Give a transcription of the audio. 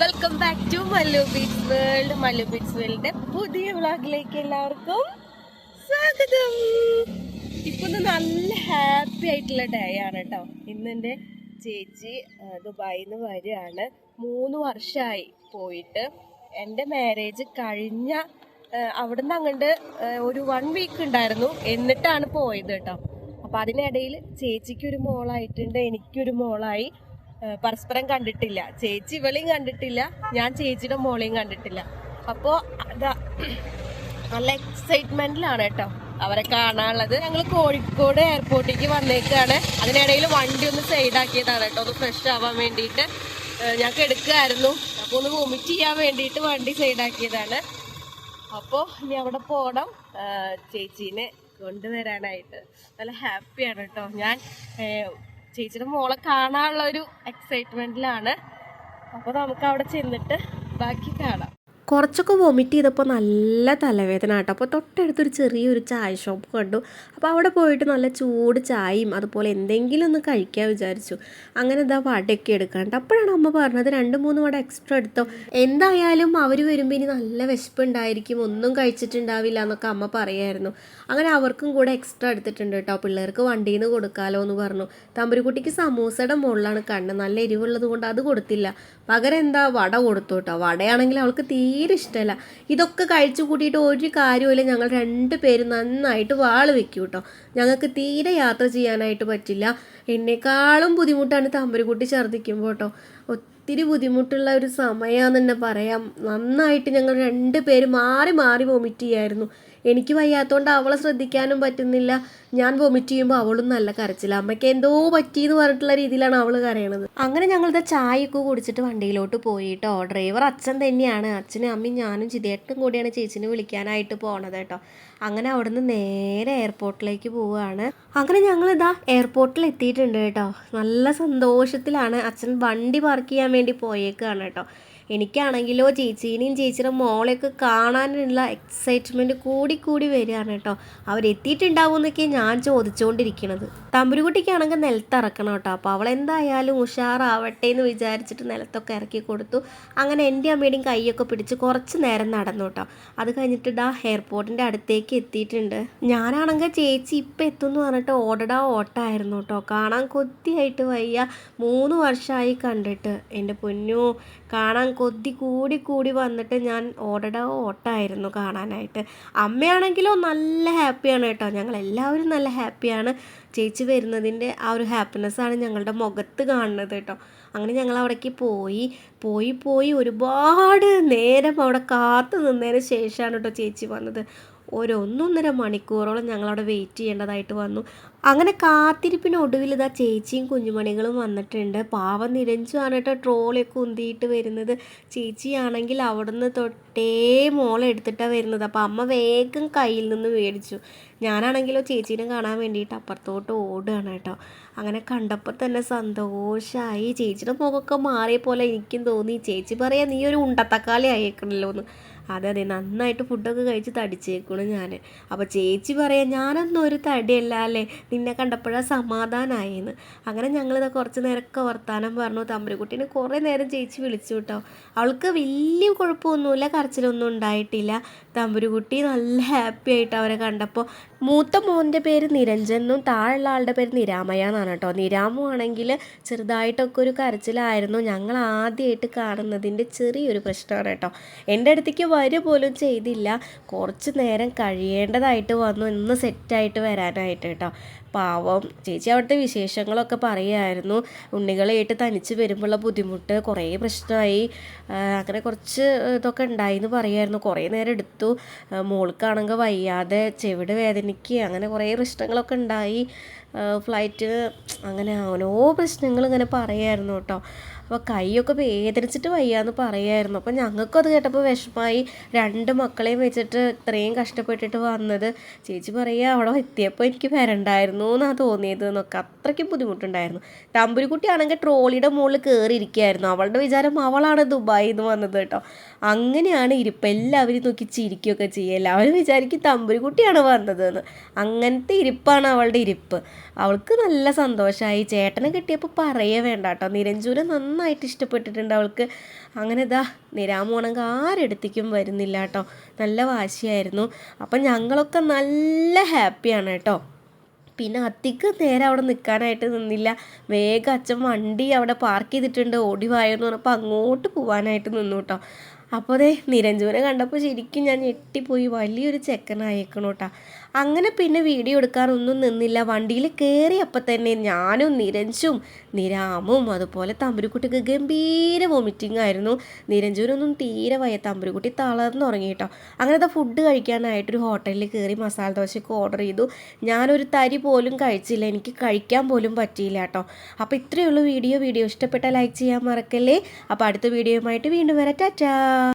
Welcome back to Mallu beach world Mallu beach വേൾഡിന്റെ പുതിയ വ്ളോഗിലേക്ക് എല്ലാവർക്കും സ്വാഗതം. ഇപ്പൊ നല്ല ഹാപ്പി ആയിട്ടുള്ള ഡേ ആണ് കേട്ടോ ഇന്ന് എന്റെ ചേച്ചി ദുബായിൽ നിന്ന് വരികയാണ്. മൂന്ന് വർഷമായി പോയിട്ട്. എന്റെ മാരേജ് കഴിഞ്ഞ അവിടെ അവിടുന്ന് അങ്ങോട്ട് ഒരു വൺ വീക്ക് ഉണ്ടായിരുന്നു. എന്നിട്ടാണ് പോയത് കേട്ടോ അപ്പൊ അതിനിടയിൽ ചേച്ചിക്കൊരു മോളായിട്ടുണ്ട് എനിക്കൊരു മോളായി. പരസ്പരം കണ്ടിട്ടില്ല. ചേച്ചി ഇവളെയും കണ്ടിട്ടില്ല. ഞാൻ ചേച്ചിയുടെ മോളെയും കണ്ടിട്ടില്ല. അപ്പോ അതാ നല്ല എക്സൈറ്റ്മെന്റിലാണ് കേട്ടോ അവരെ കാണാനുള്ളത്. ഞങ്ങൾ കോഴിക്കോട് എയർപോർട്ടിലേക്ക് വന്നേക്കാണ്. അതിനിടയിൽ വണ്ടി ഒന്ന് സൈഡാക്കിയതാണ് കേട്ടോ. ഒന്ന് ഫ്രഷ് ആവാൻ വേണ്ടിയിട്ട്. ഞങ്ങൾക്ക് എടുക്കുമായിരുന്നു അപ്പൊ ഒന്ന് വൊമിറ്റ് ചെയ്യാൻ വേണ്ടിയിട്ട് വണ്ടി സൈഡാക്കിയതാണ് അപ്പോൾ ഇനി അവിടെ പോകണം ചേച്ചീനെ കൊണ്ടുവരാനായിട്ട്. നല്ല ഹാപ്പിയാണ് കേട്ടോ. ഞാൻ ചേച്ചിയുടെ മോളെ കാണാനുള്ള ഒരു എക്സൈറ്റ്മെന്റിലാണ് അപ്പോൾ നമുക്ക് അവിടെ ചെന്നിട്ട് ബാക്കി കാണാം. കുറച്ചൊക്കെ വൊമിറ്റ് ചെയ്തപ്പോൾ നല്ല തലവേദന കേട്ടോ അപ്പോൾ തൊട്ടടുത്തൊരു ചെറിയൊരു ചായ ഷോപ്പ് കണ്ടു. അപ്പോൾ അവിടെ പോയിട്ട് നല്ല ചൂട് ചായയും അതുപോലെ എന്തെങ്കിലും ഒന്ന് കഴിക്കാൻ വിചാരിച്ചു. അങ്ങനെ ഇതാ വടയൊക്കെ എടുക്കാണ്ട്. അപ്പോഴാണ് അമ്മ പറഞ്ഞത് രണ്ട് മൂന്ന് വട എക്സ്ട്രാ എടുത്തോ. എന്തായാലും അവർ വരുമ്പോൾ ഇനി നല്ല വിശപ്പുണ്ടായിരിക്കും. ഒന്നും കഴിച്ചിട്ടുണ്ടാവില്ല എന്നൊക്കെ അമ്മ പറയായിരുന്നു. അങ്ങനെ അവർക്കും കൂടെ എക്സ്ട്രാ എടുത്തിട്ടുണ്ട് കേട്ടോ. പിള്ളേർക്ക് വണ്ടിയിൽ നിന്ന് കൊടുക്കാമല്ലോ എന്ന് പറഞ്ഞു. തമ്പുരുക്കുട്ടിക്ക് സമൂസയുടെ മുകളിലാണ് കണ്ണ്. നല്ല എരിവുള്ളത് കൊണ്ട് അത് കൊടുത്തില്ല. പകരം എന്താ വട കൊടുത്തു കേട്ടോ. വടയാണെങ്കിൽ അവൾക്ക് തീരെ ഇഷ്ടമല്ല ഇതൊക്കെ കഴിച്ചു കൂട്ടിയിട്ട് ഒരു കാര്യമില്ല ഞങ്ങൾ രണ്ട് പേര് നന്നായിട്ട് വാൾ വെക്കും കേട്ടോ. ഞങ്ങൾക്ക് തീരെ യാത്ര ചെയ്യാനായിട്ട് പറ്റില്ല. എന്നെക്കാളും ബുദ്ധിമുട്ടാണ് തമ്പുരുക്കുട്ടി ഛർദ്ദിക്കുമ്പോൾ കേട്ടോ. ഒത്തിരി ബുദ്ധിമുട്ടുള്ള ഒരു സമയമാണെന്ന് തന്നെ പറയാം. നന്നായിട്ട് ഞങ്ങൾ രണ്ട് പേര് മാറി മാറി വോമിറ്റ് ചെയ്യായിരുന്നു. എനിക്ക് വയ്യാത്തതുകൊണ്ട് അവളെ ശ്രദ്ധിക്കാനും പറ്റുന്നില്ല. ഞാൻ വൊമിറ്റ് ചെയ്യുമ്പോൾ അവളും നല്ല കരച്ചില്ല അമ്മയ്ക്ക് എന്തോ പറ്റിയെന്ന് പറഞ്ഞിട്ടുള്ള രീതിയിലാണ് അവൾ കരയണത്. അങ്ങനെ ഞങ്ങളിത് ചായയൊക്കെ കുടിച്ചിട്ട് വണ്ടിയിലോട്ട് പോയിട്ടോ. ഡ്രൈവർ അച്ഛൻ തന്നെയാണ്. അച്ഛനും അമ്മയും ഞാനും ചിതേട്ടും കൂടിയാണ് ചേച്ചിനെ വിളിക്കാനായിട്ട് പോണത് കേട്ടോ. അങ്ങനെ അവിടുന്ന് നേരെ എയർപോർട്ടിലേക്ക് പോവുകയാണ് അങ്ങനെ ഞങ്ങളിതാ എയർപോർട്ടിൽ എത്തിയിട്ടുണ്ട് കേട്ടോ. നല്ല സന്തോഷത്തിലാണ് അച്ഛൻ വണ്ടി പാർക്ക് ചെയ്യാൻ വേണ്ടി പോയേക്കാണ് കേട്ടോ. എനിക്കാണെങ്കിലോ ചേച്ചീനെയും ചേച്ചിയുടെ മോളെയൊക്കെ കാണാനുള്ള എക്സൈറ്റ്മെന്റ് കൂടി കൂടി വരികയാണ് കേട്ടോ. അവരെത്തിയിട്ടുണ്ടാവും എന്നൊക്കെ ഞാൻ ചോദിച്ചുകൊണ്ടിരിക്കുന്നത് തമ്പുരുകുട്ടിക്കാണെങ്കിൽ നിലത്തിറക്കണം കേട്ടോ. അപ്പോൾ അവൾ എന്തായാലും ഉഷാറാവട്ടെ എന്ന് വിചാരിച്ചിട്ട് നിലത്തൊക്കെ ഇറക്കി കൊടുത്തു. അങ്ങനെ എന്റെ അമ്മയുടെയും കൈയൊക്കെ പിടിച്ച് കുറച്ച് നേരം നടന്നു കേട്ടോ. അത് കഴിഞ്ഞിട്ട് ഡാ എയർപോർട്ടിന്റെ അടുത്തേക്ക് എത്തിയിട്ടുണ്ട്. ഞാനാണെങ്കിൽ ചേച്ചി ഇപ്പം എത്തും എന്ന് പറഞ്ഞിട്ട് ഓടടാ ഓട്ടായിരുന്നു കേട്ടോ. കാണാൻ കൊത്തിയായിട്ട് വയ്യ. മൂന്ന് വർഷമായി കണ്ടിട്ട്. എന്റെ പൊന്നു കാണാൻ കൊതി കൂടി കൂടി വന്നിട്ട് ഞാൻ ഓടട ഓട്ടായിരുന്നു കാണാനായിട്ട്. അമ്മയാണെങ്കിലോ നല്ല ഹാപ്പിയാണ് കേട്ടോ. ഞങ്ങൾ എല്ലാവരും നല്ല ഹാപ്പിയാണ് ചേച്ചി വരുന്നതിന്റെ ആ ഒരു ഹാപ്പിനെസ്സാണ് ഞങ്ങളുടെ മുഖത്ത് കാണുന്നത് കേട്ടോ. അങ്ങനെ ഞങ്ങൾ അവിടേക്ക് പോയി. പോയി പോയി ഒരുപാട് നേരം അവിടെ കാത്തു നിന്നതിന് ശേഷമാണ് കേട്ടോ ചേച്ചി വന്നത്. ഒരു ഒന്നൊന്നര മണിക്കൂറോളം ഞങ്ങളവിടെ വെയിറ്റ് ചെയ്യേണ്ടതായിട്ട് വന്നു. അങ്ങനെ കാത്തിരിപ്പിനൊടുവിൽ ഇതാ ചേച്ചിയും കുഞ്ഞുമണികളും വന്നിട്ടുണ്ട്. പാവം നിരഞ്ജുമാണ് കേട്ടോ ട്രോളിയൊക്കെ ഉന്തിയിട്ട് വരുന്നത്. ചേച്ചിയാണെങ്കിൽ അവിടുന്ന് തൊട്ടേ മോളെടുത്തിട്ടാണ് വരുന്നത്. അപ്പോൾ അമ്മ വേഗം കയ്യിൽ നിന്ന് മേടിച്ചു. ഞാനാണെങ്കിലോ ചേച്ചീനെ കാണാൻ വേണ്ടിയിട്ട് അപ്പുറത്തോട്ട് ഓടുകയാണ് കേട്ടോ. അങ്ങനെ കണ്ടപ്പോൾ തന്നെ സന്തോഷമായി ചേച്ചിയുടെ മുഖമൊക്കെ മാറിയ പോലെ എനിക്കും തോന്നി. ചേച്ചി പറയാ നീ ഒരു ഉണ്ടത്തക്കാളി ആയേക്കണല്ലോ എന്ന് അതെ അതെ നന്നായിട്ട് ഫുഡൊക്കെ കഴിച്ച് തടിച്ചേക്കണു ഞാൻ അപ്പോൾ ചേച്ചി പറയാം ഞാനൊന്നും ഒരു തടിയല്ല അല്ലേ? നിന്നെ കണ്ടപ്പോഴാണ് സമാധാനമായെന്ന് അങ്ങനെ ഞങ്ങളിത് കുറച്ച് നേരമൊക്കെ വർത്താനം പറഞ്ഞു. തമ്പുരുക്കുട്ടീനെ കുറേ നേരം ചേച്ചി വിളിച്ചു കേട്ടോ അവൾക്ക് വലിയ കുഴപ്പമൊന്നുമില്ല കരച്ചിലൊന്നും ഉണ്ടായിട്ടില്ല. തമ്പുരുകുട്ടി നല്ല ഹാപ്പി ആയിട്ട് അവരെ കണ്ടപ്പോൾ മൂത്ത മോന്റെ പേര് നിരഞ്ജനും താഴെയുള്ള ആളുടെ പേര് നിരാമയ എന്നാണ് കേട്ടോ. നിരാമു ആണെങ്കിൽ ചെറുതായിട്ടൊക്കെ ഒരു കരച്ചിലായിരുന്നു. ഞങ്ങൾ ആദ്യമായിട്ട് കാണുന്നതിന്റെ ചെറിയൊരു പ്രശ്നമാണ് കേട്ടോ. എന്റെ അടുത്തേക്ക് വരിക പോലും ചെയ്തില്ല. കുറച്ച് നേരം കഴിയേണ്ടതായിട്ട് വന്നു. ഇന്ന് സെറ്റായിട്ട് വരാനായിട്ട് കേട്ടോ. പാവം. ചേച്ചി അവിടുത്തെ വിശേഷങ്ങളൊക്കെ പറയുമായിരുന്നു ഉണ്ണികളായിട്ട് തനിച്ച് വരുമ്പോഴുള്ള ബുദ്ധിമുട്ട് കുറേ പ്രശ്നമായി. അങ്ങനെ കുറച്ച് ഇതൊക്കെ ഉണ്ടായിന്ന് പറയുമായിരുന്നു കുറേ നേരം എടുത്തു. മോൾക്കാണെങ്കിൽ വയ്യാതെ ചെവിട് വേദനയ്ക്ക് അങ്ങനെ കുറേ പ്രശ്നങ്ങളൊക്കെ ഉണ്ടായി. ഫ്ലൈറ്റ് അങ്ങനെ ഓരോ പ്രശ്നങ്ങൾ ഇങ്ങനെ പറയായിരുന്നു കേട്ടോ. അപ്പോൾ കൈയൊക്കെ വേദനിച്ചിട്ട് വയ്യാന്ന് പറയായിരുന്നു. അപ്പോൾ ഞങ്ങൾക്കും അത് കേട്ടപ്പോൾ വിഷമായി. രണ്ട് മക്കളെയും വെച്ചിട്ട് ഇത്രയും കഷ്ടപ്പെട്ടിട്ട് വന്നത്. ചേച്ചി പറയുക അവിടെ എത്തിയപ്പോൾ എനിക്ക് വരണ്ടായിരുന്നു എന്നാണ് തോന്നിയത് എന്നൊക്കെ. അത്രയ്ക്ക് ബുദ്ധിമുട്ടുണ്ടായിരുന്നു. തമ്പുരിക്കുട്ടി ആണെങ്കിൽ ട്രോളിയുടെ മുകളിൽ കയറി ഇരിക്കുകയായിരുന്നു അവളുടെ വിചാരം അവളാണ് ദുബായിൽ നിന്ന് വന്നത് കേട്ടോ. അങ്ങനെയാണ് ഇരിപ്പ്. എല്ലാവരും നോക്കി ചിരിക്കുകയൊക്കെ ചെയ്യുക. എല്ലാവരും വിചാരിക്കും തമ്പുരിക്കുട്ടിയാണ് വന്നത് എന്ന് അങ്ങനത്തെ ഇരിപ്പാണ് അവളുടെ ഇരിപ്പ്. അവൾക്ക് നല്ല സന്തോഷമായി. ചേട്ടനെ കിട്ടിയപ്പോൾ പറയേ വേണ്ട കേട്ടോ. നിരഞ്ജൂര് നന്നായി നന്നായിട്ട് ഇഷ്ടപ്പെട്ടിട്ടുണ്ട് അവൾക്ക്. അങ്ങനെ ഇതാ നിരാമോണെങ്കിൽ ആരെടുത്തേക്കും വരുന്നില്ല കേട്ടോ. നല്ല വാശിയായിരുന്നു. അപ്പം ഞങ്ങളൊക്കെ നല്ല ഹാപ്പിയാണ് കേട്ടോ. പിന്നെ അധികം നേരം അവിടെ നിൽക്കാനായിട്ട് നിന്നില്ല. വേഗം അച്ഛൻ വണ്ടി അവിടെ പാർക്ക് ചെയ്തിട്ടുണ്ട്. ഓടി വായെന്ന് പറഞ്ഞപ്പോൾ അങ്ങോട്ട് പോകാനായിട്ട് നിന്നു കേട്ടോ. അപ്പോൾ അതേ നിരഞ്ജുവിനെ കണ്ടപ്പോൾ ശരിക്കും ഞാൻ ഞെട്ടിപ്പോയി. വലിയൊരു ചെക്കനായേക്കണു കേട്ടോ. അങ്ങനെ പിന്നെ വീഡിയോ എടുക്കാനൊന്നും നിന്നില്ല. വണ്ടിയിൽ കയറിയപ്പോൾ തന്നെ ഞാനും നിരഞ്ജും നിരാമും അതുപോലെ തമ്പുരുക്കുട്ടിക്ക് ഗംഭീര വോമിറ്റിംഗ് ആയിരുന്നു. നിരഞ്ജുവിനൊന്നും തീരെ വയ്യ. തമ്പുരുക്കുട്ടി തളർന്നുറങ്ങി കേട്ടോ അങ്ങനത്തെ ഫുഡ് കഴിക്കാനായിട്ടൊരു ഹോട്ടലിൽ കയറി മസാല ദോശയ്ക്ക് ഓർഡർ ചെയ്തു. ഞാനൊരു തരി പോലും കഴിച്ചില്ല. എനിക്ക് കഴിക്കാൻ പോലും പറ്റിയില്ല കേട്ടോ അപ്പോൾ ഇത്രയേ ഉള്ളൂ വീഡിയോ. വീഡിയോ ഇഷ്ടപ്പെട്ട ലൈക്ക് ചെയ്യാൻ മറക്കല്ലേ. അപ്പോൾ അടുത്ത വീഡിയോയുമായിട്ട് വീണ്ടും വരാം. ടാറ്റാ!